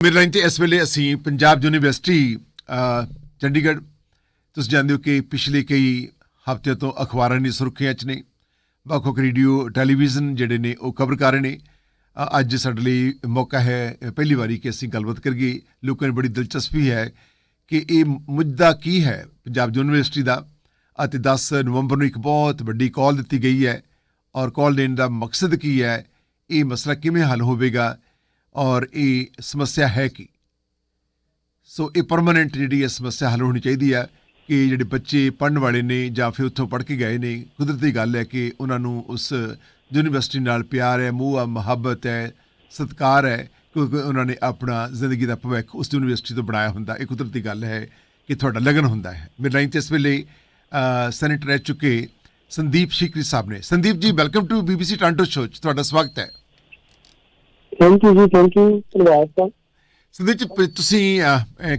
ਮੇਰੇ ਲਾਈਨ ਤੇ ਇਸ ਵੇਲੇ ਅਸੀਂ ਪੰਜਾਬ ਯੂਨੀਵਰਸਿਟੀ ਚੰਡੀਗੜ੍ਹ, ਤੁਸੀਂ ਜਾਣਦੇ ਹੋ ਕਿ ਪਿਛਲੇ ਕਈ ਹਫ਼ਤਿਆਂ ਤੋਂ ਅਖਬਾਰਾਂ ਦੀ ਸੁਰਖੀਆਂ 'ਚ ਨੇ। ਵੱਖ-ਵੱਖ ਰੇਡੀਓ, ਟੈਲੀਵਿਜ਼ਨ ਜਿਹੜੇ ਨੇ ਉਹ ਕਵਰ ਕਰ ਰਹੇ ਨੇ। ਅੱਜ ਸਾਡੇ ਲਈ ਮੌਕਾ ਹੈ, ਪਹਿਲੀ ਵਾਰੀ ਕਿ ਅਸੀਂ ਗੱਲਬਾਤ ਕਰੀਏ। ਲੋਕਾਂ ਨੂੰ ਬੜੀ ਦਿਲਚਸਪੀ ਹੈ ਕਿ ਇਹ ਮੁੱਦਾ ਕੀ ਹੈ ਪੰਜਾਬ ਯੂਨੀਵਰਸਿਟੀ ਦਾ ਅਤੇ 10 ਨਵੰਬਰ ਨੂੰ ਇੱਕ ਬਹੁਤ ਵੱਡੀ ਕਾਲ ਦਿੱਤੀ ਗਈ ਹੈ ਔਰ ਕਾਲ ਦੇਣ ਦਾ ਮਕਸਦ ਕੀ ਹੈ, ਇਹ ਮਸਲਾ ਕਿਵੇਂ ਹੱਲ ਹੋਵੇਗਾ ਔਰ ਇਹ ਸਮੱਸਿਆ ਹੈ ਕੀ? ਸੋ ਇਹ ਪਰਮਨੈਂਟ ਜਿਹੜੀ ਇਹ ਸਮੱਸਿਆ ਹੱਲ ਹੋਣੀ ਚਾਹੀਦੀ ਹੈ ਕਿ ਜਿਹੜੇ ਬੱਚੇ ਪੜਨ ਵਾਲੇ ਨੇ ਜਾਂ ਫਿਰ ਉੱਥੋਂ ਪੜ੍ਹ ਕੇ ਗਏ ਨੇ ਕੁਦਰਤੀ ਗੱਲ ਹੈ ਕਿ ਉਹਨਾਂ ਨੂੰ ਉਸ ਯੂਨੀਵਰਸਿਟੀ ਨਾਲ ਪਿਆਰ ਹੈ ਮੋਹ ਹੈ ਮੁਹੱਬਤ ਹੈ ਸਤਿਕਾਰ ਹੈ ਕਿਉਂਕਿ ਉਹਨਾਂ ਨੇ ਆਪਣਾ ਜ਼ਿੰਦਗੀ ਦਾ ਭਵਿੱਖ ਉਸ ਯੂਨੀਵਰਸਿਟੀ ਤੋਂ ਬਣਾਇਆ ਹੁੰਦਾ। ਇਹ ਕੁਦਰਤੀ ਗੱਲ ਹੈ ਕਿ ਤੁਹਾਡਾ ਲਗਨ ਹੁੰਦਾ ਹੈ। ਮੇਰੇ ਲਾਈਨ ਤੇ ਇਸ ਵੇਲੇ ਅ, ਸੈਨੇਟਰ ਰਹਿ ਚੁੱਕੇ ਸੰਦੀਪ ਸ਼ਿਕਰੀ ਸਾਹਿਬ ਨੇ। Sandeep ji welcome to BBC ਟਾਂਟੋ show 'ਚ ਤੁਹਾਡਾ ਸਵਾਗਤ ਹੈ। Thank you ji thank you ਧੰਨਵਾਦ ਦਾ ਸੰਦੀਪ ਜੀ ਤੁਸੀਂ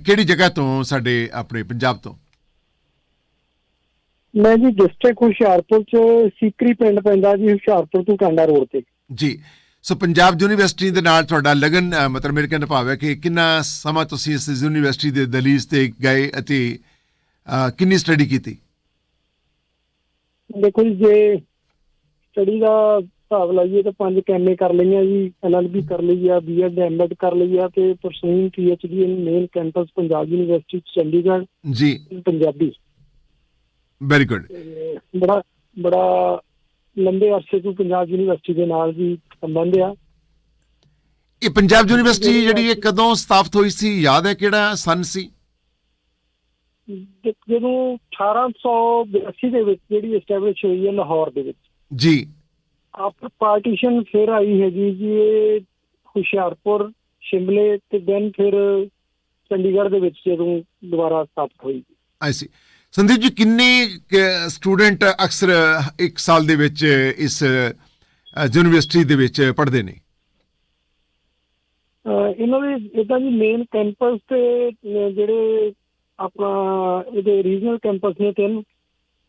ਕਿਹੜੀ ਜਗ੍ਹਾ ਤੋਂ ਸਾਡੇ ਆਪਣੇ ਪੰਜਾਬ ਤੋਂ? ਮੈਂ ਜੀ ਡਿਸਟ੍ਰਿਕਟ ਹੁਸ਼ਿਆਰਪੁਰ ਚ ਸੀਕਰੀ ਪਿੰਡ ਪੈਂਦਾ ਜੀ ਹੁਸ਼ਿਆਰਪੁਰ ਤੋਂ ਕਾਂਡਾ ਰੋਡ ਤੇ। ਜੀ ਸੋ ਪੰਜਾਬ ਯੂਨੀਵਰਸਿਟੀ ਦੇ ਨਾਲ ਤੁਹਾਡਾ ਲਗਨ ਮਤਲਬ ਮੇਰੇ ਕਹਿਣ ਦਾ ਭਾਵ ਹੈ ਕਿ ਕਿੰਨਾ ਸਮਾਂ ਤੁਸੀਂ ਇਸ ਯੂਨੀਵਰਸਿਟੀ ਦੇ ਦਲੀਜ਼ ਤੇ ਗਏ ਅਤੇ ਕਿੰਨੀ ਸਟੱਡੀ ਕੀਤੀ? ਦੇਖੋ ਜੀ ਜੇ ਸਟੱਡੀ ਦਾ ਹਿਸਾਬ ਲਾਈਏ ਤਾਂ ਪੰਜ ਕੈਮਏ ਕਰ ਲਈਆਂ ਜੀ ਐਲਐਲਬੀ ਕਰ ਲਈ ਆ ਬੀਐਡ ਐਮਐਡ ਕਰ ਲਈ ਆ ਤੇ pursuing PhD in main campus Punjab university Chandigarh ji. Punjabi. Very good ਬੜਾ ਬੜਾ ਲੰਬੇ ਅਰਸੇ ਤੋਂ ਪੰਜਾਬ ਯੂਨੀਵਰਸਿਟੀ ਦੇ ਨਾਲ ਵੀ ਸੰਬੰਧ ਆ। ਇਹ ਪੰਜਾਬ ਯੂਨੀਵਰਸਿਟੀ ਜਿਹੜੀ ਇਹ ਕਦੋਂ ਸਥਾਪਿਤ ਹੋਈ ਸੀ ਯਾਦ ਹੈ ਕਿਹੜਾ ਸਨ ਸੀ? ਜਦੋਂ 1882 ਦੇ ਵਿੱਚ ਜਿਹੜੀ ਐਸਟੈਬਲਿਸ਼ ਹੋਈ ਹੈ ਲਾਹੌਰ ਦੇ ਵਿੱਚ। ਜੀ। ਆਫਟਰ ਪਾਰਟੀਸ਼ਨ ਫਿਰ ਆਈ ਹੈਗੀ ਜੀ ਇਹ ਹੁਸ਼ਿਆਰਪੁਰ ਸ਼ਿਮਲੇ ਤੇ ਦੈਨ ਫਿਰ ਚੰਡੀਗੜ੍ਹ ਦੇ ਵਿੱਚ ਜਦੋਂ ਦੁਬਾਰਾ ਸਥਾਪਿਤ ਹੋਈ। ਆਈ ਸੀ ਸੰਦੀਪ ਜੀ ਕਿੰਨੇ ਸਟੂਡੈਂਟ ਅਕਸਰ ਇੱਕ ਸਾਲ ਦੇ ਵਿੱਚ ਇਸ ਯੂਨੀਵਰਸਿਟੀ ਦੇ ਵਿੱਚ ਪੜ੍ਹਦੇ ਨੇ? ਇਹਨਾਂ ਦੇ ਇਦਾਂ ਜੀ ਮੇਨ ਕੈਂਪਸ ਤੇ ਜਿਹੜੇ ਆਪਣਾ ਇਹਦੇ ਰੀਜਨਲ ਕੈਂਪਸ ਨੇ ਤਿੰਨ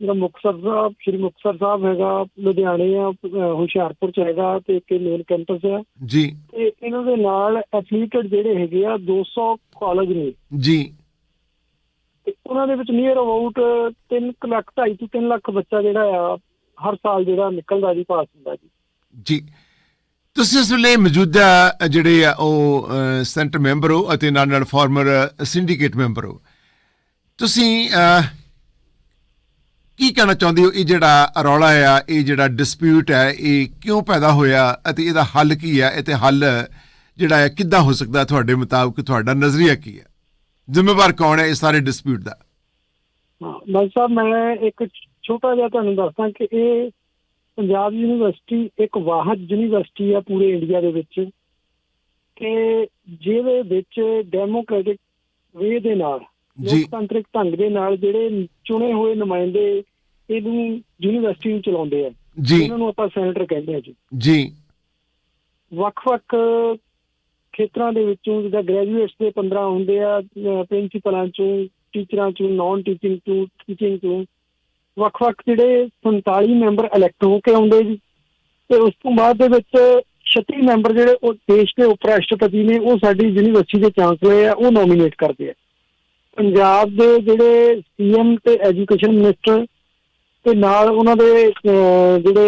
ਜਿਹੜਾ ਮੁਕਤਸਰ ਸਾਹਿਬ ਸ਼੍ਰੀ ਮੁਕਤਸਰ ਸਾਹਿਬ ਹੈਗਾ ਲੁਧਿਆਣੇ ਆ ਹੁਸ਼ਿਆਰਪੁਰ ਚ ਹੈਗਾ ਤੇ ਇੱਕ ਮੇਨ ਕੈਂਪਸ ਆ। ਜੀ। ਤੇ ਇਹਨਾਂ ਦੇ ਨਾਲ ਐਫੀਲੀਏਟਡ ਜਿਹੜੇ ਹੈਗੇ ਆ 200 ਕਾਲਜ ਨੇ। ਜੀ। ਤੇ ਉਹਨਾਂ ਦੇ ਵਿੱਚ ਨੀਅਰ ਅਬਾਊਟ 3 ਲੱਖ 2.5 ਤੋਂ 3 ਲੱਖ ਬੱਚਾ ਜਿਹੜਾ ਆ ਹਰ ਸਾਲ ਜਿਹੜਾ ਨਿਕਲਦਾ ਜੀ ਪਾਸ ਹੁੰਦਾ ਜੀ। ਜੀ। ਤੁਸੀਂ ਇਸ ਵੇਲੇ ਮੌਜੂਦਾ ਜਿਹੜੇ ਆ ਉਹ ਸੈਂਟਰ ਮੈਂਬਰ ਹੋ ਅਤੇ ਨਾਲ ਨਾਲ ਫਾਰਮਰ ਸਿੰਡੀਕੇਟ ਮੈਂਬਰ ਹੋ। ਤੁਸੀਂ ਕੀ ਕਹਿਣਾ ਚਾਹੁੰਦੇ ਹੋ? ਇਹ ਜਿਹੜਾ ਰੌਲਾ ਆ ਇਹ ਜਿਹੜਾ ਡਿਸਪਿਊਟ ਹੈ ਇਹ ਕਿਉਂ ਪੈਦਾ ਹੋਇਆ ਅਤੇ ਇਹਦਾ ਹੱਲ ਕੀ ਹੈ ਇਹ ਤੇ ਹੱਲ ਜਿਹੜਾ ਹੈ ਕਿੱਦਾਂ ਹੋ ਸਕਦਾ ਤੁਹਾਡੇ ਮੁਤਾਬਕ ਤੁਹਾਡਾ ਨਜ਼ਰੀਆ ਕੀ ਹੈ ਜ਼ਿੰਮੇਵਾਰ ਕੌਣ ਹੈ ਇਸ ਸਾਰੇ ਡਿਸਪਿਊਟ ਦਾ? ਹਾਂ ਬਾਈ ਸਾਹਿਬ ਮੈਂ ਇੱਕ ਛੋਟਾ ਜਿਹਾ ਤੁਹਾਨੂੰ ਦੱਸਦਾ ਕਿ ਇਹ ਪੰਜਾਬ ਯੂਨੀਵਰਸਿਟੀ ਇੱਕ ਵਾਹਦ ਯੂਨੀਵਰਸਿਟੀ ਆ ਪੂਰੇ ਇੰਡੀਆ ਦੇ ਵਿੱਚ ਕਿ ਜਿਹਦੇ ਵਿੱਚ ਡੈਮੋਕ੍ਰੈਟਿਕ ਵੇ ਦੇ ਨਾਲ। ਲੋਕਤੰਤਰਿਕ ਢੰਗ ਦੇ ਨਾਲ ਜਿਹੜੇ ਚੁਣੇ ਹੋਏ ਨੁਮਾਇੰਦੇ ਇਹਨੂੰ ਯੂਨੀਵਰਸਿਟੀ ਨੂੰ ਚਲਾਉਂਦੇ ਆ। ਜੀ। ਉਹਨਾਂ ਨੂੰ ਆਪਾਂ ਸੈਨੇਟਰ ਕਹਿੰਦੇ ਆ ਜੀ। ਜੀ। ਵੱਖ-ਵੱਖ ਖੇਤਰਾਂ ਦੇ ਵਿੱਚੋਂ ਜਿੱਦਾਂ ਗ੍ਰੈਜੂਏਟਸ ਦੇ 15 ਹੁੰਦੇ ਆ ਪ੍ਰਿੰਸੀਪਲਾਂ ਚੋਂ ਟੀਚਰਾਂ ਚੋਂ ਨਾਨ ਟੀਚਿੰਗ ਚੋਂ ਟੀਚਿੰਗ ਚੋਂ ਵੱਖ-ਵੱਖ ਜਿਹੜੇ 47 ਮੈਂਬਰ ਇਲੈਕਟ ਹੋ ਕੇ ਆਉਂਦੇ ਜੀ। ਤੇ ਉਸ ਤੋਂ ਬਾਅਦ ਦੇ ਵਿੱਚ 36 ਮੈਂਬਰ ਜਿਹੜੇ ਉਹ ਦੇਸ਼ ਦੇ ਉਪ ਰਾਸ਼ਟਰਪਤੀ ਨੇ ਉਹ ਸਾਡੀ ਯੂਨੀਵਰਸਿਟੀ ਦੇ ਚਾਂਸਲਰ ਆ ਉਹ ਨੋਮੀਨੇਟ ਕਰਦੇ ਆ। ਪੰਜਾਬ ਦੇ ਜਿਹੜੇ ਸੀਐਮ ਤੇ ਐਜੂਕੇਸ਼ਨ ਮਿਨਿਸਟਰ ਤੇ ਨਾਲ ਉਹਨਾਂ ਦੇ ਜਿਹੜੇ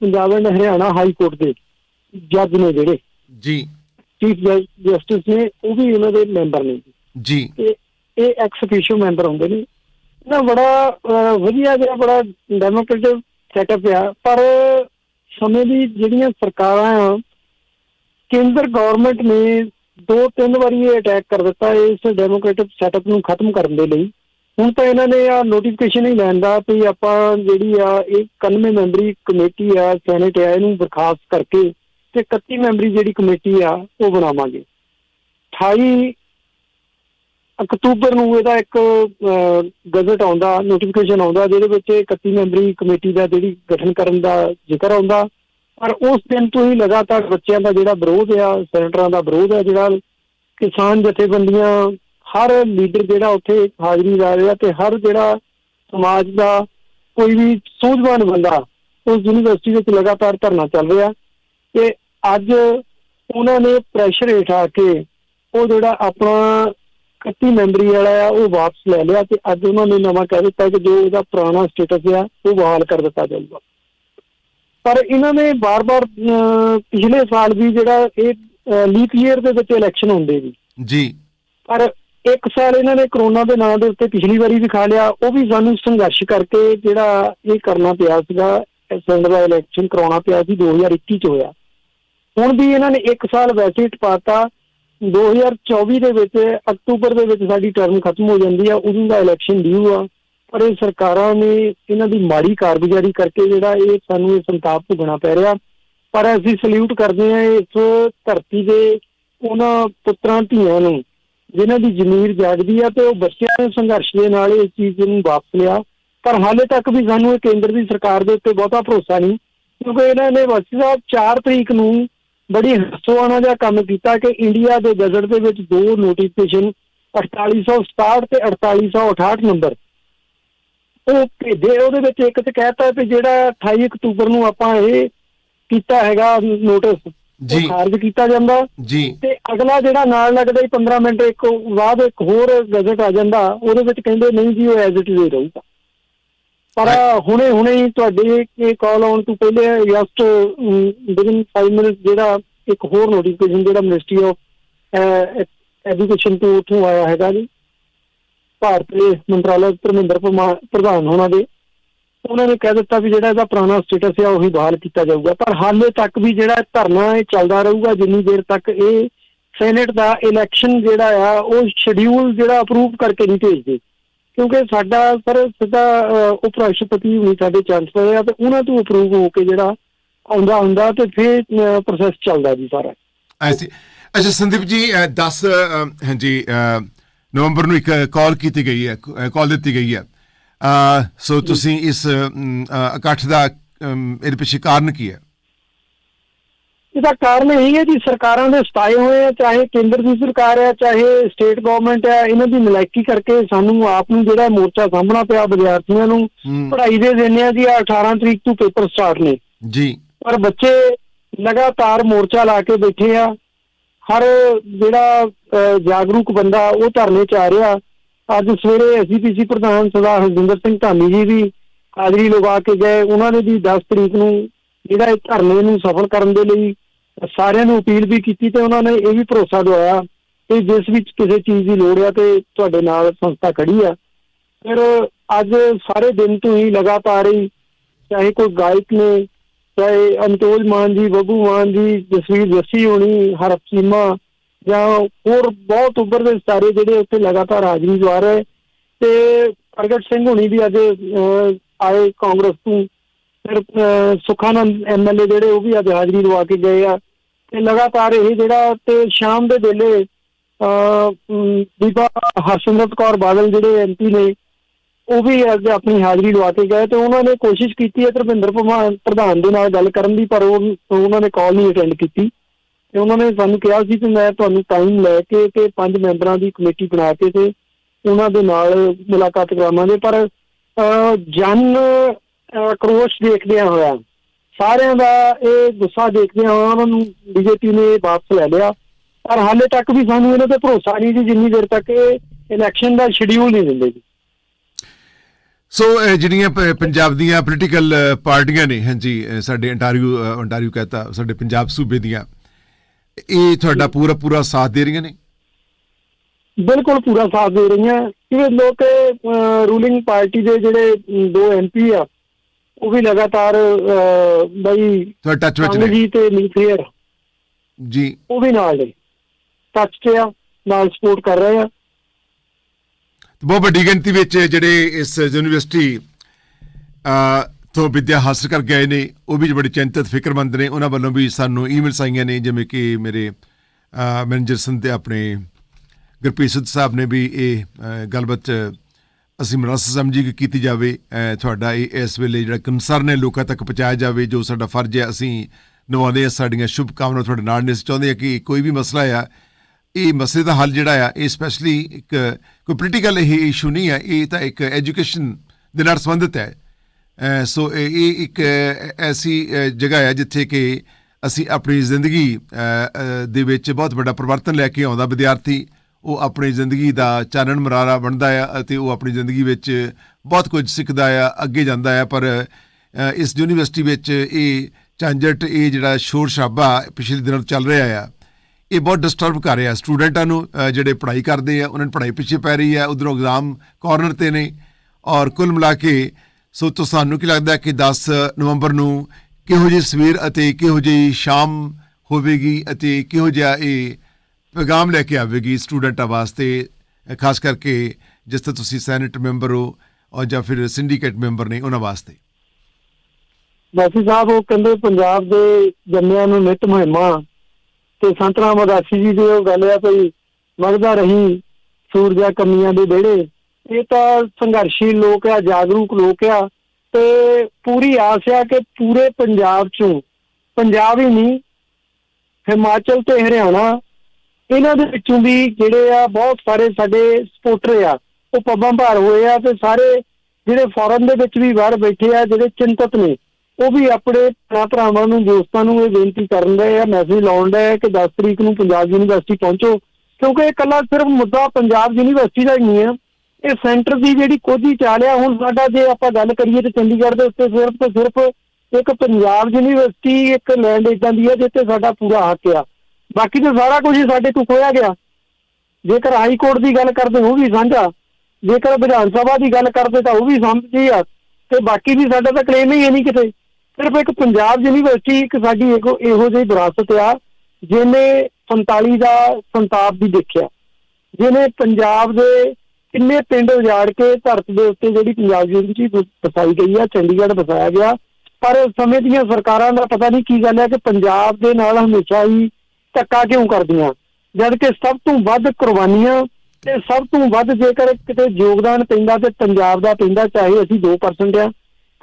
Punjab and Haryana high court ਦੇ ਜੱਜ ਨੇ ਜਿਹੜੇ ਜੀ। ਚੀਫ ਜਸਟਿਸ ਨੇ ਉਹ ਵੀ ਉਹਨਾਂ ਦੇ ਮੈਂਬਰ ਨੇ ਜੀ। ਤੇ ਇਹ ਐਕਸ ਅਫੀਸ਼ੀਓ ਮੈਂਬਰ ਹੁੰਦੇ ਨੇ। ਨਾ ਬੜਾ ਵਧੀਆ ਜਿਹਾ ਬੜਾ ਡੈਮੋਕ੍ਰੇਟਿਕ ਸੈਟਅਪ ਆ। ਪਰ ਸਮੇਂ ਦੀ ਜਿਹੜੀਆਂ ਸਰਕਾਰਾਂ ਆ ਕੇਂਦਰ ਗਵਰਨਮੈਂਟ ਨੇ ਦੋ ਤਿੰਨ ਵਾਰੀ ਇਹ ਅਟੈਕ ਕਰ ਦਿੱਤਾ, ਇਸ ਡੈਮੋਕ੍ਰੇਟਿਕ ਸੈਟਅਪ ਨੂੰ ਖਤਮ ਕਰਨ ਦੇ ਲਈ। ਹੁਣ ਤਾਂ ਇਹਨਾਂ ਨੇ ਆ ਨੋਟੀਫਿਕੇਸ਼ਨ ਹੀ ਲੈਣ ਦਾ ਵੀ ਆਪਾਂ ਜਿਹੜੀ ਆ, ਇਹ 91 ਮੈਂਬਰੀ ਕਮੇਟੀ ਆ ਸੈਨੇਟ ਆ, ਇਹਨੂੰ ਬਰਖਾਸਤ ਕਰਕੇ ਤੇ 31 ਮੈਂਬਰੀ ਜਿਹੜੀ ਕਮੇਟੀ ਆ, ਉਹ ਬਣਾਵਾਂਗੇ। 28 ਅਕਤੂਬਰ ਨੂੰ ਇਹਦਾ ਇੱਕ ਗਜ਼ਟ ਆਉਂਦਾ ਨੋਟੀਫਿਕੇਸ਼ਨ ਆਉਂਦਾ, ਜਿਹਦੇ ਵਿੱਚ ਇਹ 31 ਮੈਂਬਰੀ ਕਮੇਟੀ ਦਾ ਜਿਹੜੀ ਗਠਨ ਕਰਨ ਦਾ ਜ਼ਿਕਰ ਆਉਂਦਾ। ਪਰ ਉਸ ਦਿਨ ਤੋਂ ਹੀ ਲਗਾਤਾਰ ਬੱਚਿਆਂ ਦਾ ਜਿਹੜਾ ਵਿਰੋਧ ਆ ਸੈਂਟਰਾਂ ਦਾ ਵਿਰੋਧ ਆ, ਜਿਹੜਾ ਕਿਸਾਨ ਜਥੇਬੰਦੀਆਂ, ਹਰ ਲੀਡਰ ਜਿਹੜਾ ਉੱਥੇ ਹਾਜ਼ਰੀ ਲਾ ਰਿਹਾ ਤੇ ਹਰ ਜਿਹੜਾ ਸਮਾਜ ਦਾ ਕੋਈ ਵੀ ਸੂਝਵਾਨ ਬੰਦਾ ਉਸ ਯੂਨੀਵਰਸਿਟੀ ਵਿੱਚ ਲਗਾਤਾਰ ਧਰਨਾ ਚੱਲ ਰਿਹਾ ਤੇ ਅੱਜ ਉਹਨਾਂ ਨੇ ਪ੍ਰੈਸ਼ਰ ਹੇਠ ਆ ਕੇ ਉਹ ਜਿਹੜਾ ਆਪਣਾ 31 ਮੈਂਬਰੀ ਵਾਲਾ ਆ, ਉਹ ਵਾਪਸ ਲੈ ਲਿਆ ਤੇ ਅੱਜ ਉਹਨਾਂ ਨੇ ਨਵਾਂ ਕਹਿ ਦਿੱਤਾ ਕਿ ਜੋ ਉਹਦਾ ਪੁਰਾਣਾ ਸਟੇਟਸ ਆ, ਉਹ ਬਹਾਲ ਕਰ ਦਿੱਤਾ ਜਾਊਗਾ। ਪਰ ਇਹਨਾਂ ਨੇ ਬਾਰ-ਬਾਰ ਪਿਛਲੇ ਸਾਲ ਵੀ ਜਿਹੜਾ ਇਹ ਲੀਪ ਈਅਰ ਦੇ ਵਿੱਚ ਇਲੈਕਸ਼ਨ ਹੁੰਦੇ ਵੀ। ਜੀ। ਪਰ ਇੱਕ ਸਾਲ ਇਹਨਾਂ ਨੇ ਕਰੋਨਾ ਦੇ ਨਾਂ ਦੇ ਉੱਤੇ ਪਿਛਲੀ ਵਾਰੀ ਵੀ ਖਾ ਲਿਆ ਉਹ ਵੀ ਸਾਨੂੰ ਸੰਘਰਸ਼ ਕਰਕੇ ਜਿਹੜਾ ਇਹ ਕਰਨਾ ਪਿਆ ਸੀਗਾ ਸੈਂਟਰ ਦਾ ਇਲੈਕਸ਼ਨ ਕਰਾਉਣਾ ਪਿਆ ਸੀ 2021 ਚ ਹੋਇਆ। ਹੁਣ ਵੀ ਇਹਨਾਂ ਨੇ ਇੱਕ ਸਾਲ ਵੈਸੇ ਟਪਾਤਾ 2024 ਦੇ ਵਿੱਚ ਅਕਤੂਬਰ ਦੇ ਵਿੱਚ ਸਾਡੀ ਟਰਮ ਖਤਮ ਹੋ ਜਾਂਦੀ ਆ ਉਦੋਂ ਦਾ ਇਲੈਕਸ਼ਨ ਡਿਊ ਆ। ਪਰ ਇਹ ਸਰਕਾਰਾਂ ਨੇ ਇਹਨਾਂ ਦੀ ਮਾੜੀ ਕਾਰਗੁਜ਼ਾਰੀ ਕਰਕੇ ਜਿਹੜਾ ਇਹ ਸਾਨੂੰ ਇਹ ਸੰਤਾਪ ਭੁਗਣਾ ਪੈ ਰਿਹਾ। ਪਰ ਅਸੀਂ ਸਲੂਟ ਕਰਦੇ ਹਾਂ ਇਸ ਧਰਤੀ ਦੇ ਉਹਨਾਂ ਪੁੱਤਰਾਂ ਧੀਆਂ ਨੂੰ, ਜਿਨ੍ਹਾਂ ਦੀ ਜ਼ਮੀਰ ਜਾਗਦੀ ਆ ਤੇ ਉਹ ਬੱਚਿਆਂ ਦੇ ਸੰਘਰਸ਼ ਦੇ ਨਾਲ ਇਸ ਚੀਜ਼ ਨੂੰ ਵਾਪਸ ਲਿਆ। ਪਰ ਹਾਲੇ ਤੱਕ ਵੀ ਸਾਨੂੰ ਇਹ ਕੇਂਦਰ ਦੀ ਸਰਕਾਰ ਦੇ ਉੱਤੇ ਬਹੁਤਾ ਭਰੋਸਾ ਨਹੀਂ, ਕਿਉਂਕਿ ਇਹਨਾਂ ਨੇ ਵਾਸੀ ਸਾਹਿਬ 4 ਤਰੀਕ ਨੂੰ ਬੜੀ ਹਸਵਾਨਾ ਜਿਹਾ ਕੰਮ ਕੀਤਾ ਕਿ ਇੰਡੀਆ ਦੇ ਗਜ਼ਟ ਦੇ ਵਿੱਚ ਦੋ ਨੋਟੀਫਿਕੇਸ਼ਨ 4867 ਤੇ 4868 ਨੰਬਰ ਉਹ ਭੇਜੇ ਉਹਦੇ ਵਿੱਚ ਇੱਕ ਤੇ ਕਹਿਤਾ ਕਿ ਜਿਹੜਾ 28 ਅਕਤੂਬਰ ਨੂੰ ਆਪਾਂ ਇਹ ਕੀਤਾ ਹੈਗਾ ਨੋਟਿਸ ਜੀ। ਖਾਰਜ ਕੀਤਾ ਜਾਂਦਾ। ਜੀ। ਤੇ ਅਗਲਾ ਜਿਹੜਾ ਨਾਲ ਲੱਗਦਾ ਹੀ 15 ਮਿੰਟ ਇੱਕ ਬਾਅਦ ਇੱਕ ਹੋਰ ਗਜ਼ਟ ਆ ਜਾਂਦਾ ਉਹਦੇ ਵਿੱਚ ਕਹਿੰਦੇ ਨਹੀਂ ਜੀ ਉਹ ਐਜ਼ ਇਟ ਇਜ਼ ਰਹੂਗਾ। ਪਰ ਹੁਣੇ ਹੁਣੇ ਹੀ ਤੁਹਾਡੇ ਇਹ ਕਾਲ ਆਉਣ ਤੋਂ ਪਹਿਲੇ ਜਸਟ ਵਿਦਿਨ 5 ਮਿੰਟ ਜਿਹੜਾ ਇੱਕ ਹੋਰ ਨੋਟੀਫਿਕੇਸ਼ਨ ਜਿਹੜਾ ਮਿਨਿਸਟਰੀ ਆਫ ਐਜੂਕੇਸ਼ਨ ਤੋਂ ਉੱਥੋਂ ਆਇਆ ਹੈਗਾ ਜੀ। ਭਾਰਤੀ ਮੰਤਰਾਲਾ ਧਰਮਿੰਦਰ ਪ੍ਰਧਾਨ ਹੋਣਾ ਦੇ। ਉਹਨਾਂ ਨੇ ਕਹਿ ਦਿੱਤਾ ਵੀ ਜਿਹੜਾ ਇਹਦਾ ਪੁਰਾਣਾ ਸਟੇਟਸ ਹੈ ਉਹੀ ਬਹਾਲ ਕੀਤਾ ਜਾਊਗਾ। ਪਰ ਹਾਲੇ ਤੱਕ ਵੀ ਜਿਹੜਾ ਧਰਨਾ ਇਹ ਚੱਲਦਾ ਰਹੂਗਾ, ਜਿੰਨੀ ਦੇਰ ਤੱਕ ਇਹ ਸੈਨੇਟ ਦਾ ਇਲੈਕਸ਼ਨ ਜਿਹੜਾ ਆ, ਉਹ ਸ਼ਡਿਊਲ ਜਿਹੜਾ ਅਪਰੂਵ ਕਰਕੇ ਨਹੀਂ ਭੇਜਦੇ। ਕਿਉਂਕਿ ਸਾਡਾ ਸਰ ਸਿੱਧਾ ਉਪ ਰਾਸ਼ਟਰਪਤੀ ਵੀ ਸਾਡੇ ਚਾਂਸਲਰ ਆ, ਤੇ ਉਹਨਾਂ ਤੋਂ ਅਪਰੂਵ ਹੋ ਕੇ ਜਿਹੜਾ ਆਉਂਦਾ ਹੁੰਦਾ, ਤੇ ਫਿਰ ਪ੍ਰੋਸੈਸ ਚੱਲਦਾ ਜੀ ਸਾਰਾ। ਐਸੀ ਅੱਛਾ, ਸੰਦੀਪ ਜੀ 10 ਹਾਂਜੀ ਨਵੰਬਰ ਨੂੰ ਇੱਕ ਕਾਲ ਕੀਤੀ ਗਈ ਹੈ ਕਾਲ ਦਿੱਤੀ ਗਈ ਹੈ। ਸੋ ਤੁਸੀਂ ਇਸ ਇਕੱਠ ਦਾ ਇਹਦੇ ਪਿੱਛੇ ਕਾਰਨ ਕੀ ਹੈ? ਇਹਦਾ ਕਾਰਨ ਇਹ ਹੈ ਜੀ ਸਰਕਾਰਾਂ ਦੇ ਸਤਾਏ ਹੋਏ ਆ ਚਾਹੇ ਕੇਂਦਰ ਦੀ ਸਰਕਾਰ ਹੈ ਚਾਹੇ ਸਟੇਟ ਗਵਰਨਮੈਂਟ ਹੈ ਇਹਨਾਂ ਦੀ ਨਲਾਇਕੀ ਕਰਕੇ ਸਾਨੂੰ ਆਪ ਨੂੰ ਜਿਹੜਾ ਮੋਰਚਾ ਸਾਹਮਣਾ ਪਿਆ ਵਿਦਿਆਰਥੀਆਂ ਨੂੰ। ਪੜ੍ਹਾਈ ਦੇ ਦਿੰਦੇ ਆ ਜੀ ਆਹ 18 ਤਰੀਕ ਤੋਂ ਪੇਪਰ ਸਟਾਰਟ ਨੇ। ਜੀ। ਪਰ ਬੱਚੇ ਲਗਾਤਾਰ ਮੋਰਚਾ ਲਾ ਕੇ ਬੈਠੇ ਆ ਹਰ ਜਿਹੜਾ ਜਾਗਰੂਕ ਬੰਦਾ ਉਹ ਧਰਨੇ 'ਚ ਆ ਰਿਹਾ। ਅੱਜ ਸਵੇਰੇ ਐਸਜੀਪੀਸੀ ਪ੍ਰਧਾਨ ਸਰਦਾਰ ਹਰਜਿੰਦਰ ਸਿੰਘ ਧਾਮੀ ਜੀ ਵੀ ਹਾਜ਼ਰੀ ਲਗਾ ਕੇ ਗਏ। ਉਹਨਾਂ ਨੇ ਵੀ 10 ਤਰੀਕ ਨੂੰ ਜਿਹੜਾ ਇਹ ਧਰਨੇ ਨੂੰ ਸਫਲ ਕਰਨ ਦੇ ਲਈ ਸਾਰਿਆਂ ਨੂੰ ਅਪੀਲ ਵੀ ਕੀਤੀ ਤੇ ਉਹਨਾਂ ਨੇ ਇਹ ਵੀ ਭਰੋਸਾ ਦਵਾਇਆ ਕਿ ਜਿਸ ਵਿੱਚ ਕਿਸੇ ਚੀਜ਼ ਦੀ ਲੋੜ ਹੈ ਤੇ ਤੁਹਾਡੇ ਨਾਲ ਸੰਸਥਾ ਖੜੀ ਆ। ਫਿਰ ਅੱਜ ਸਾਰੇ ਦਿਨ ਤੋਂ ਹੀ ਲਗਾਤਾਰ ਹੀ ਚਾਹੇ ਕੋਈ ਗਾਇਕ ਨੇ, ਚਾਹੇ ਅਮਤੋਜ ਮਾਨ ਜੀ, ਬੱਬੂ ਮਾਨ ਜੀ, ਜਸਵੀਰ ਜੱਸੀ ਹੋਣੀ ਹਰਪ ਚੀਮਾ ਜਾਂ ਹੋਰ ਬਹੁਤ ਉੱਭਰਦੇ ਸਾਰੇ ਜਿਹੜੇ ਉੱਥੇ ਲਗਾਤਾਰ ਹਾਜ਼ਰੀ ਦਵਾ ਰਹੇ ਤੇ ਪ੍ਰਗਟ ਸਿੰਘ ਹੋਣੀ ਵੀ ਅੱਜ ਆਏ ਕਾਂਗਰਸ ਤੋਂ। ਫਿਰ ਸੁਖਾਨੰਦ ਐਮਐਲਏ ਜਿਹੜੇ ਉਹ ਵੀ ਅੱਜ ਹਾਜ਼ਰੀ ਦਵਾ ਕੇ ਗਏ ਆ। ਤੇ ਲਗਾਤਾਰ ਇਹ ਜਿਹੜਾ ਤੇ ਸ਼ਾਮ ਦੇ ਵੇਲੇ ਅਹ, ਬੀਬਾ ਹਰਸਿਮਰਤ ਕੌਰ ਬਾਦਲ ਜਿਹੜੇ ਐਮਪੀ ਨੇ ਉਹ ਵੀ ਅੱਜ ਆਪਣੀ ਹਾਜ਼ਰੀ ਲਵਾ ਕੇ ਗਏ ਤੇ ਉਹਨਾਂ ਨੇ ਕੋਸ਼ਿਸ਼ ਕੀਤੀ ਹੈ ਧਰਮਿੰਦਰ ਪ੍ਰਧਾਨ ਪ੍ਰਧਾਨ ਦੇ ਨਾਲ ਗੱਲ ਕਰਨ ਦੀ ਪਰ ਉਹਨਾਂ ਨੇ ਕਾਲ ਨਹੀਂ ਅਟੈਂਡ ਕੀਤੀ। ਤੇ ਉਹਨਾਂ ਨੇ ਸਾਨੂੰ ਕਿਹਾ ਸੀ ਕਿ ਮੈਂ ਤੁਹਾਨੂੰ ਟਾਈਮ ਲੈ ਕੇ ਤੇ ਪੰਜ ਮੈਂਬਰਾਂ ਦੀ ਕਮੇਟੀ ਬਣਾ ਕੇ ਤੇ ਉਹਨਾਂ ਦੇ ਨਾਲ ਮੁਲਾਕਾਤ ਕਰਾਵਾਂਗੇ। ਪਰ ਜਨ ਕਰੋਸ਼ ਦੇਖਦਿਆਂ ਹੋਇਆ, ਸਾਰਿਆਂ ਦਾ ਇਹ ਗੁੱਸਾ ਦੇਖਦਿਆਂ ਹੋਇਆ ਉਹਨਾਂ ਨੂੰ ਬੀਜੇਪੀ ਨੇ ਵਾਪਸ ਲੈ ਲਿਆ। ਪਰ ਹਾਲੇ ਤੱਕ ਵੀ ਸਾਨੂੰ ਇਹਨਾਂ ਤੇ ਭਰੋਸਾ ਨਹੀਂ ਜੀ, ਜਿੰਨੀ ਦੇਰ ਤੱਕ ਇਹ ਇਲੈਕਸ਼ਨ ਦਾ ਸ਼ਡਿਊਲ ਨਹੀਂ ਦਿੰਦੇ ਜੀ। ਸੋ ਜਿਹੜੀਆਂ ਪੰਜਾਬ ਦੀਆਂ ਪੋਲੀਟੀਕਲ ਪਾਰਟੀਆਂ ਨੇ, ਹਾਂਜੀ ਸਾਡੇ ਅੰਟਾਰੀਓ ਅੰਟਾਰੀਓ ਕਹਤਾ, ਸਾਡੇ ਪੰਜਾਬ ਸੂਬੇ ਦੀਆਂ ਇਹ ਤੁਹਾਡਾ ਪੂਰਾ ਪੂਰਾ ਸਾਥ ਦੇ ਰਹੀਆਂ ਨੇ? ਬਿਲਕੁਲ ਪੂਰਾ ਸਾਥ ਦੇ ਰਹੀਆਂ। ਕਿਉਂਕਿ ਲੋਕ ਰੂਲਿੰਗ ਪਾਰਟੀ ਦੇ ਜਿਹੜੇ ਦੋ ਐਮਪੀ ਆ ਉਹ ਵੀ ਲਗਾਤਾਰ ਬਈ ਤੁਹਾਡੇ ਟੱਚ ਵਿੱਚ ਨੇ। ਜੀ ਤੇ ਨਿਊਕਲੀਅਰ ਜੀ। ਉਹ ਵੀ ਨਾਲ ਨੇ। ਟੱਚ ਤੇ ਆ ਨਾਲ ਸਪੋਰਟ ਕਰ ਰਹੇ ਆ। ਬਹੁਤ ਵੱਡੀ ਗਿਣਤੀ ਵਿੱਚ ਜਿਹੜੇ ਇਸ ਯੂਨੀਵਰਸਿਟੀ ਤੋਂ ਵਿਦਿਆ ਹਾਸਲ ਕਰ ਗਏ ਨੇ, ਉਹ ਵੀ ਬੜੇ ਚਿੰਤਤ, ਫਿਕਰਮੰਦ ਨੇ, ਉਹਨਾਂ ਵੱਲੋਂ ਵੀ ਸਾਨੂੰ ਈਮੇਲਸ ਆਈਆਂ ਨੇ, ਜਿਵੇਂ ਕਿ ਮੇਰੇ ਮੈਨੇਜਰ ਮੈਨੇਜਰ ਸੰਤੇ ਆਪਣੇ ਗੁਰਪ੍ਰੀਤ ਸਿੱਧ ਸਾਹਿਬ ਨੇ ਵੀ ਇਹ ਗੱਲਬਾਤ ਅਸੀਂ ਮਨਸ ਸਮਝੀ ਕਿ ਕੀਤੀ ਜਾਵੇ ਤੁਹਾਡਾ ਇਹ ਇਸ ਵੇਲੇ ਜਿਹੜਾ ਕੰਸਰਨ ਹੈ ਲੋਕਾਂ ਤੱਕ ਪਹੁੰਚਾਇਆ ਜਾਵੇ, ਜੋ ਸਾਡਾ ਫਰਜ਼ ਹੈ, ਅਸੀਂ ਨਿਭਾਉਂਦੇ ਹਾਂ, ਸਾਡੀਆਂ ਸ਼ੁਭ ਕਾਮਨਾ ਤੁਹਾਡੇ ਨਾਲ ਨੇ, ਅਸੀਂ ਚਾਹੁੰਦੇ ਹਾਂ ਕਿ ਕੋਈ ਵੀ ਮਸਲਾ ਆ, ਇਹ ਮਸਲੇ ਦਾ ਹੱਲ ਜਿਹੜਾ ਆ, ਇਹ ਸਪੈਸ਼ਲੀ ਇੱਕ, ਕੋਈ ਪੋਲੀਟੀਕਲ ਇਹ ਇਸ਼ੂ ਨਹੀਂ ਹੈ ਇਹ ਤਾਂ ਇੱਕ ਐਜੂਕੇਸ਼ਨ ਦੇ ਨਾਲ ਸੰਬੰਧਿਤ ਹੈ। ਸੋ ਇਹ ਇਹ ਇੱਕ ਐਸੀ ਜਗ੍ਹਾ ਹੈ ਜਿੱਥੇ ਕਿ ਅਸੀਂ ਆਪਣੀ ਜ਼ਿੰਦਗੀ ਦੇ ਵਿੱਚ ਬਹੁਤ ਵੱਡਾ ਪਰਿਵਰਤਨ ਲੈ ਕੇ ਆਉਂਦਾ। ਵਿਦਿਆਰਥੀ, ਉਹ ਆਪਣੀ ਜ਼ਿੰਦਗੀ ਦਾ ਚਾਨਣ ਮਰਾਰਾ ਬਣਦਾ ਆ ਅਤੇ ਉਹ ਆਪਣੀ ਜ਼ਿੰਦਗੀ ਵਿੱਚ ਬਹੁਤ ਕੁਝ ਸਿੱਖਦਾ ਆ, ਅੱਗੇ ਜਾਂਦਾ ਆ। ਪਰ ਇਸ ਯੂਨੀਵਰਸਿਟੀ ਵਿੱਚ ਇਹ ਝੰਜਟ, ਇਹ ਜਿਹੜਾ ਸ਼ੋਰ ਸ਼ਰਾਬਾ ਪਿਛਲੇ ਦਿਨਾਂ ਤੋਂ ਚੱਲ ਰਿਹਾ ਆ, ਇਹ ਬਹੁਤ ਡਿਸਟਰਬ ਕਰ ਰਿਹਾ ਸਟੂਡੈਂਟਾਂ ਨੂੰ ਜਿਹੜੇ ਪੜ੍ਹਾਈ ਕਰਦੇ ਆ, ਉਹਨਾਂ ਨੂੰ ਪੜ੍ਹਾਈ ਪਿੱਛੇ ਪੈ ਰਹੀ ਹੈ ਉਧਰੋਂ ਐਗਜ਼ਾਮ ਕਾਰਨਰ ਤੇ ਨੇ ਔਰ ਕੁੱਲ ਮਿਲਾ ਕੇ ਸੋ ਤੁਹਾਨੂੰ ਕੀ ਲੱਗਦਾ ਕਿ 10 ਨਵੰਬਰ ਨੂੰ ਕਿਹੋ ਜਿਹੀ ਸਵੇਰ ਅਤੇ ਕਿਹੋ ਜਿਹੀ ਸ਼ਾਮ ਹੋਵੇਗੀ ਅਤੇ ਕਿਹੋ ਜਿਹਾ ਇਹ ਪੈਗਾਮ ਲੈ ਕੇ ਆਵੇਗੀ ਸਟੂਡੈਂਟਾਂ ਵਾਸਤੇ? ਖਾਸ ਕਰਕੇ ਜਿਸ ਤਰ੍ਹਾਂ ਤੁਸੀਂ ਸੈਨੇਟ ਮੈਂਬਰ ਹੋ ਔਰ ਜਾਂ ਫਿਰ ਸਿੰਡੀਕੇਟ ਮੈਂਬਰ ਨੇ ਉਹਨਾਂ ਵਾਸਤੇ। ਬਾਸੀ ਸਾਹਿਬ, ਉਹ ਕਹਿੰਦੇ ਪੰਜਾਬ ਦੇ ਜੰਮਿਆਂ ਨੂੰ ਨਿਤ ਮਹਿਮਾ ਤੇ ਸੰਤ ਰਾਮ ਜੀ ਦੀ ਉਹ ਗੱਲ ਆ ਭਈ ਵਗਦਾ ਰਹੀ ਸੂਰਜਾ ਕਮੀਆਂ ਦੇ ਵਿਹੜੇ। ਇਹ ਤਾਂ ਸੰਘਰਸ਼ੀ ਲੋਕ ਆ, ਜਾਗਰੂਕ ਲੋਕ ਆ ਤੇ ਪੂਰੀ ਆਸ ਆ ਕਿ ਪੂਰੇ ਪੰਜਾਬ ਚੋਂ ਪੰਜਾਬ ਹੀ ਨਹੀਂ, ਹਿਮਾਚਲ ਤੇ ਹਰਿਆਣਾ ਇਹਨਾਂ ਦੇ ਵਿੱਚੋਂ ਵੀ ਜਿਹੜੇ ਆ ਬਹੁਤ ਸਾਰੇ ਸਾਡੇ ਸਪੋਰਟਰ ਆ, ਉਹ ਪੱਬਾਂ ਭਾਰ ਹੋਏ ਆ ਤੇ ਸਾਰੇ ਜਿਹੜੇ ਫੋਰਨ ਦੇ ਵਿੱਚ ਵੀ ਬਾਹਰ ਬੈਠੇ ਆ, ਜਿਹੜੇ ਚਿੰਤਤ ਨੇ, ਉਹ ਵੀ ਆਪਣੇ ਭਰਾ ਭਰਾਵਾਂ ਨੂੰ, ਦੋਸਤਾਂ ਨੂੰ ਇਹ ਬੇਨਤੀ ਕਰਨ ਰਹੇ ਆ ਮੈਸੇਜ ਲਾਉਣ ਰਹੇ ਆ ਕਿ 10 ਤਰੀਕ ਨੂੰ ਪੰਜਾਬ ਯੂਨੀਵਰਸਿਟੀ ਪਹੁੰਚੋ, ਕਿਉਂਕਿ ਇਹ ਇਕੱਲਾ ਸਿਰਫ ਮੁੱਦਾ ਪੰਜਾਬ ਯੂਨੀਵਰਸਿਟੀ ਦਾ ਹੀ ਨਹੀਂ ਹੈ ਇਹ ਸੈਂਟਰ ਦੀ ਜਿਹੜੀ ਕੋਝੀ ਚਾਲ ਆ, ਹੁਣ ਸਾਡਾ ਜੇ ਆਪਾਂ ਗੱਲ ਕਰੀਏ ਤੇ ਚੰਡੀਗੜ੍ਹ ਦੇ ਉੱਤੇ ਸਿਰਫ ਤੇ ਸਿਰਫ ਇੱਕ ਪੰਜਾਬ ਯੂਨੀਵਰਸਿਟੀ, ਇੱਕ ਲੈਂਡ ਇਦਾਂ ਦੀ ਹੈ ਜਿੱਥੇ ਸਾਡਾ ਪੂਰਾ ਹੱਕ ਆ। ਬਾਕੀ ਤਾਂ ਸਾਰਾ ਕੁਝ ਹੀ ਸਾਡੇ ਤੋਂ ਖੋਇਆ ਗਿਆ। ਜੇਕਰ ਹਾਈ ਕੋਰਟ ਦੀ ਗੱਲ ਕਰਦੇ ਉਹ ਵੀ ਸਾਂਝਾ। ਜੇਕਰ ਵਿਧਾਨ ਸਭਾ ਦੀ ਗੱਲ ਕਰਦੇ ਤਾਂ ਉਹ ਵੀ ਸਾਂਝੀ ਆ। ਤੇ ਬਾਕੀ ਵੀ ਸਾਡਾ ਤਾਂ ਕਲੇਮ ਹੀ ਹੈ ਨਹੀਂ ਕਿਤੇ। ਸਿਰਫ ਇੱਕ ਪੰਜਾਬ ਯੂਨੀਵਰਸਿਟੀ, ਇੱਕ ਸਾਡੀ ਇਹੋ ਇਹੋ ਜਿਹੀ ਵਿਰਾਸਤ ਆ, ਜਿਹਨੇ 47 ਦਾ ਸੰਤਾਪ ਵੀ ਦੇਖਿਆ। ਜਿਹਨੇ ਪੰਜਾਬ ਦੇ ਕਿੰਨੇ ਪਿੰਡ ਉਜਾੜ ਕੇ ਧਰਤ ਦੇ ਉੱਤੇ ਜਿਹੜੀ ਪੰਜਾਬ ਯੂਨੀਵਰਸਿਟੀ ਵਸਾਈ ਗਈ ਆ, ਚੰਡੀਗੜ੍ਹ ਵਸਾਇਆ ਗਿਆ। ਪਰ ਸਮੇਂ ਦੀਆਂ ਸਰਕਾਰਾਂ ਦਾ ਪਤਾ ਨਹੀਂ ਕੀ ਗੱਲ ਹੈ ਕਿ ਪੰਜਾਬ ਦੇ ਨਾਲ ਹਮੇਸ਼ਾ ਹੀ ਧੱਕਾ ਕਿਉਂ ਕਰਦੀਆਂ? ਜਦ ਕਿ ਸਭ ਤੋਂ ਵੱਧ ਕੁਰਬਾਨੀਆਂ ਤੇ ਸਭ ਤੋਂ ਵੱਧ ਜੇਕਰ ਕਿਤੇ ਯੋਗਦਾਨ ਪੈਂਦਾ ਤੇ ਪੰਜਾਬ ਦਾ ਪੈਂਦਾ, ਚਾਹੇ ਅਸੀਂ 2% ਆ,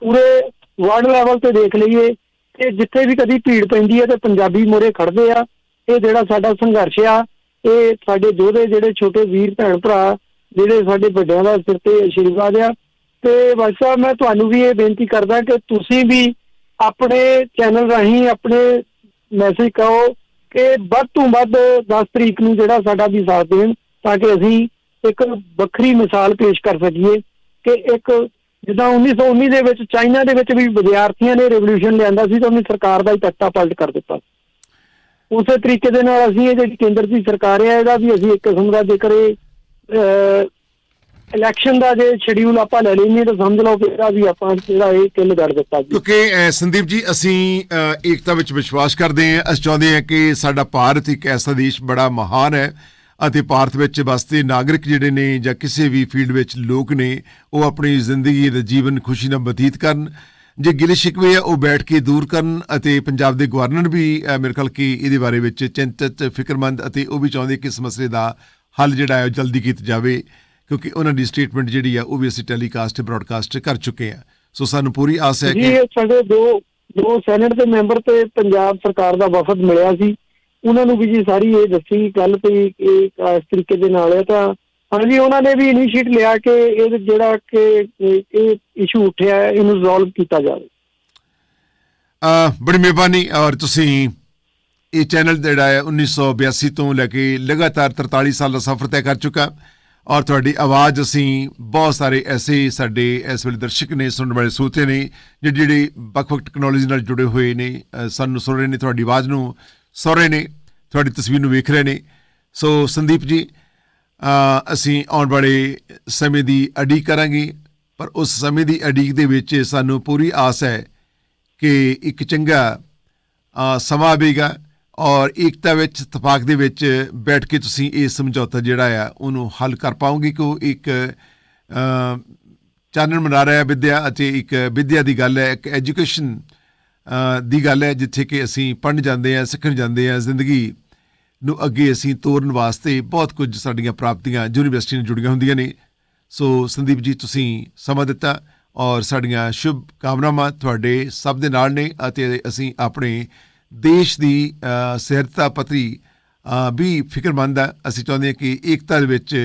ਪੂਰੇ ਵਰਲਡ ਲੈਵਲ ਤੇ ਦੇਖ ਲਈਏ ਕਿ ਜਿੱਥੇ ਵੀ ਕਦੀ ਭੀੜ ਪੈਂਦੀ ਹੈ ਤੇ ਪੰਜਾਬੀ ਮੋਰੇ ਖੜਦੇ ਆ, ਇਹ ਜਿਹੜਾ ਸਾਡਾ ਸੰਘਰਸ਼ ਆ, ਇਹ ਸਾਡੇ ਯੋਧੇ ਜਿਹੜੇ ਛੋਟੇ ਵੀਰ ਭੈਣ ਭਰਾ ਜਿਹੜੇ ਸਾਡੇ ਵੱਡਿਆਂ ਦਾ ਸਿਰ ਤੇ ਆਸ਼ੀਰਵਾਦ ਆ। ਤੇ ਬਾਈ ਸਾਹਿਬ, ਮੈਂ ਤੁਹਾਨੂੰ ਵੀ ਇਹ ਬੇਨਤੀ ਕਰਦਾ ਕਿ ਤੁਸੀਂ ਵੀ ਆਪਣੇ ਚੈਨਲ ਰਾਹੀਂ ਆਪਣੇ ਮੈਸੇਜ ਕਹੋ ਕਿ ਵੱਧ ਤੋਂ ਵੱਧ 10 ਤਰੀਕ ਨੂੰ ਜਿਹੜਾ ਸਾਡਾ ਵੀ ਸਾਥ ਦੇਣ, ਤਾਂ ਕਿ ਅਸੀਂ ਇੱਕ ਵੱਖਰੀ ਮਿਸਾਲ ਪੇਸ਼ ਕਰ ਸਕੀਏ ਕਿ ਇੱਕ ਜਿੱਦਾਂ 1919 ਦੇ ਵਿੱਚ ਚਾਈਨਾ ਦੇ ਵਿੱਚ ਵੀ ਵਿਦਿਆਰਥੀਆਂ ਨੇ ਰੈਵੋਲੂਸ਼ਨ ਲਿਆਂਦਾ ਸੀ ਤਾਂ ਉਹਨੇ ਸਰਕਾਰ ਦਾ ਹੀ ਤਖਤਾ ਪਲਟ ਕਰ ਦਿੱਤਾ। ਉਸੇ ਤਰੀਕੇ ਦੇ ਨਾਲ ਅਸੀਂ ਇਹ ਜਿਹੜੀ ਕੇਂਦਰ ਦੀ ਸਰਕਾਰ ਹੈ ਇਹਦਾ ਵੀ ਅਸੀਂ ਇੱਕ ਕਿਸਮ ਦਾ ਜੇਕਰ ਇਹ ਇਲੈਕਸ਼ਨ ਦਾ ਜੇ ਸ਼ਡਿਊਲ ਆਪਾਂ ਲੈ ਲੈਂਦੇ ਤਾਂ ਸਮਝ ਲਓ ਕਿ ਇਹਦਾ ਵੀ ਆਪਾਂ ਜਿਹੜਾ ਇਹ ਕਿੱਲ ਕਰ ਦਿੱਤਾ ਜੀ। ਕਿਉਂਕਿ ਸੰਦੀਪ ਜੀ, ਅਸੀਂ ਏਕਤਾ ਵਿੱਚ ਵਿਸ਼ਵਾਸ ਕਰਦੇ ਹਾਂ। ਅਸੀਂ ਚਾਹੁੰਦੇ ਹਾਂ ਕਿ ਸਾਡਾ ਭਾਰਤ ਇੱਕ ਐਸਾ ਦੇਸ਼ ਬੜਾ ਮਹਾਨ ਹੈ ਅਤੇ ਭਾਰਤ ਵਿੱਚ ਵਸਦੇ ਨਾਗਰਿਕ ਜਿਹੜੇ ਨੇ ਜਾਂ ਕਿਸੇ ਵੀ ਫੀਲਡ ਵਿੱਚ ਲੋਕ ਨੇ, ਉਹ ਆਪਣੀ ਜ਼ਿੰਦਗੀ ਦਾ ਜੀਵਨ ਖੁਸ਼ੀ ਨਾਲ ਬਤੀਤ ਕਰਨ। ਜੇ ਗਿਲੇ ਸ਼ਿਕਵੇ ਆ, ਉਹ ਬੈਠ ਕੇ ਦੂਰ ਕਰਨ ਅਤੇ ਪੰਜਾਬ ਦੇ ਗਵਰਨਰ ਵੀ ਮੇਰੇ ਖਿਆਲ ਕਿ ਇਹਦੇ ਬਾਰੇ ਵਿੱਚ ਚਿੰਤਤ, ਫਿਕਰਮੰਦ ਅਤੇ ਉਹ ਵੀ ਚਾਹੁੰਦੇ ਕਿ ਇਸ ਮਸਲੇ ਦਾ ਹੱਲ ਜਿਹੜਾ ਹੈ ਉਹ ਜਲਦੀ ਕੀਤਾ ਜਾਵੇ ਕਿਉਂਕਿ ਉਹਨਾਂ ਦੀ ਸਟੇਟਮੈਂਟ ਜਿਹੜੀ ਆ ਉਹ ਵੀ ਅਸੀਂ ਟੈਲੀਕਾਸਟ ਬ੍ਰਾਡਕਾਸਟ ਕਰ ਚੁੱਕੇ ਆ। ਸੋ ਸਾਨੂੰ ਪੂਰੀ ਆਸ ਹੈ ਜੀ ਕਿ ਇਹ ਸਾਡੇ ਦੋ ਦੋ ਸੈਨੇਟ ਦੇ ਮੈਂਬਰ ਤੇ ਪੰਜਾਬ ਸਰਕਾਰ ਦਾ ਵਫਦ ਮਿਲਿਆ ਸੀ। ਉਹਨਾਂ ਨੂੰ ਵੀ ਜੀ ਸਾਰੀ ਇਹ ਦੱਸੀ ਗੱਲ ਤੇ ਇਹ ਇਸ ਤਰੀਕੇ ਦੇ ਨਾਲ ਹੈ ਤਾਂ ਹਾਂਜੀ ਉਹਨਾਂ ਨੇ ਵੀ ਇਨੀਸ਼ੀਏਟ ਲਿਆ ਕਿ ਇਹ ਜਿਹੜਾ ਕਿ ਇਹ- ਇਸ਼ੂ ਉੱਠਿਆ ਇਹਨੂੰ ਰਿਜ਼ੋਲਵ ਕੀਤਾ ਜਾਵੇ। ਅ, ਬੜੀ ਮਿਹਰਬਾਨੀ ਔਰ ਤੁਸੀਂ ਇਹ ਚੈਨਲ ਜਿਹੜਾ ਹੈ 1982 ਤੋਂ ਲੈ ਕੇ ਲਗਾਤਾਰ 43 ਸਾਲ ਦਾ ਸਫ਼ਰ ਤੈਅ ਕਰ ਚੁੱਕਾ ਔਰ ਤੁਹਾਡੀ ਆਵਾਜ਼ ਅਸੀਂ ਬਹੁਤ ਸਾਰੇ ਐਸੇ ਸਾਡੇ ਇਸ ਵੇਲੇ ਦਰਸ਼ਕ ਨੇ, ਸੁਣਨ ਵਾਲੇ ਸੋਤੇ ਨੇ ਜਿਹੜੇ ਜਿਹੜੇ ਵੱਖ-ਵੱਖ ਟੈਕਨੋਲੋਜੀ ਨਾਲ ਜੁੜੇ ਹੋਏ ਨੇ ਸਾਨੂੰ ਸੁਣ ਰਹੇ ਨੇ, ਤੁਹਾਡੀ ਆਵਾਜ਼ ਨੂੰ ਸੁਣ ਰਹੇ ਨੇ, ਤੁਹਾਡੀ ਤਸਵੀਰ ਨੂੰ ਵੇਖ ਰਹੇ ਨੇ। ਸੋ ਸੰਦੀਪ ਜੀ ਅਸੀਂ ਆਉਣ ਵਾਲੇ ਸਮੇਂ ਦੀ ਅਡੀਕ ਕਰਾਂਗੇ, ਪਰ ਉਸ ਸਮੇਂ ਦੀ ਅਡੀਕ ਦੇ ਵਿੱਚ ਸਾਨੂੰ ਪੂਰੀ ਆਸ ਹੈ ਕਿ ਇੱਕ ਚੰਗਾ ਸਮਾਂ ਆਵੇਗਾ। ਔਰ ਏਕਤਾ ਵਿੱਚ, ਇਤਫਾਕ ਦੇ ਵਿੱਚ ਬੈਠ ਕੇ ਤੁਸੀਂ ਇਹ ਸਮਝੌਤਾ ਜਿਹੜਾ ਆ, ਉਹਨੂੰ ਹੱਲ ਕਰ ਪਾਓਗੇ ਕਿ ਉਹ ਇੱਕ ਚਾਨਣ ਮਨਾ ਰਿਹਾ ਵਿਦਿਆ ਅਤੇ ਇੱਕ ਵਿਦਿਆ ਦੀ ਗੱਲ ਹੈ, ਇੱਕ ਐਜੂਕੇਸ਼ਨ ਦੀ ਗੱਲ ਹੈ, ਜਿੱਥੇ ਕਿ ਅਸੀਂ ਪੜ੍ਹਨ ਜਾਂਦੇ ਆ ਸਿੱਖਣ ਜਾਂਦੇ ਆ ਜ਼ਿੰਦਗੀ ਨੂੰ ਅੱਗੇ ਅਸੀਂ ਤੋਰਨ ਵਾਸਤੇ ਬਹੁਤ ਕੁਝ ਸਾਡੀਆਂ ਪ੍ਰਾਪਤੀਆਂ ਯੂਨੀਵਰਸਿਟੀ ਨਾਲ ਜੁੜੀਆਂ ਹੁੰਦੀਆਂ ਨੇ। ਸੋ ਸੰਦੀਪ ਜੀ, ਤੁਸੀਂ ਸਮਾਂ ਦਿੱਤਾ ਔਰ ਸਾਡੀਆਂ ਸ਼ੁਭ ਕਾਮਨਾਵਾਂ ਤੁਹਾਡੇ ਸਭ ਦੇ ਨਾਲ ਨੇ ਅਤੇ ਅਸੀਂ ਆਪਣੇ ਦੇਸ਼ ਦੀ ਅ, ਸਿਰਤਾ ਪਤਰੀ ਵੀ ਫਿਕਰਮੰਦ ਆ ਅਸੀਂ ਚਾਹੁੰਦੇ ਹਾਂ ਕਿ ਏਕਤਾ ਦੇ ਵਿੱਚ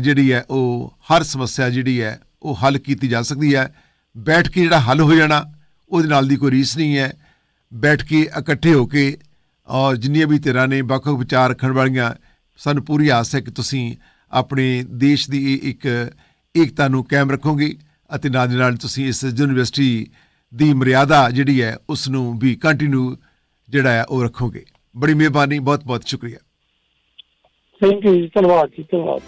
ਜਿਹੜੀ ਹੈ ਉਹ ਹਰ ਸਮੱਸਿਆ ਜਿਹੜੀ ਹੈ ਉਹ ਹੱਲ ਕੀਤੀ ਜਾ ਸਕਦੀ ਹੈ। ਬੈਠ ਕੇ ਜਿਹੜਾ ਹੱਲ ਹੋ ਜਾਣਾ ਉਹਦੇ ਨਾਲ ਦੀ ਕੋਈ ਰੀਸ ਨਹੀਂ ਹੈ। ਬੈਠ ਕੇ ਇਕੱਠੇ ਹੋ ਕੇ ਔਰ ਜਿੰਨੀਆਂ ਵੀ ਧਿਰਾਂ ਨੇ ਵੱਖ-ਵੱਖ ਵਿਚਾਰ ਰੱਖਣ ਵਾਲੀਆਂ ਸਾਨੂੰ ਪੂਰੀ ਆਸ ਹੈ ਕਿ ਤੁਸੀਂ ਆਪਣੇ ਦੇਸ਼ ਦੀ ਇਹ ਇੱਕ ਏਕਤਾ ਨੂੰ ਕਾਇਮ ਰੱਖੋਗੇ ਅਤੇ ਨਾਲ ਦੀ ਨਾਲ ਤੁਸੀਂ ਇਸ ਯੂਨੀਵਰਸਿਟੀ ਦੀ ਮਰਿਆਦਾ ਜਿਹੜੀ ਹੈ ਉਸ ਨੂੰ ਵੀ ਕੰਟੀਨਿਊ ਜਿਹੜਾ ਆ ਉਹ ਰੱਖੋਗੇ। ਬੜੀ ਮਿਹਰਬਾਨੀ ਬਹੁਤ ਬਹੁਤ ਸ਼ੁਕਰੀਆ। ਥੈਂਕ ਯੂ ਜੀ, ਧੰਨਵਾਦ ਜੀ, ਧੰਨਵਾਦ।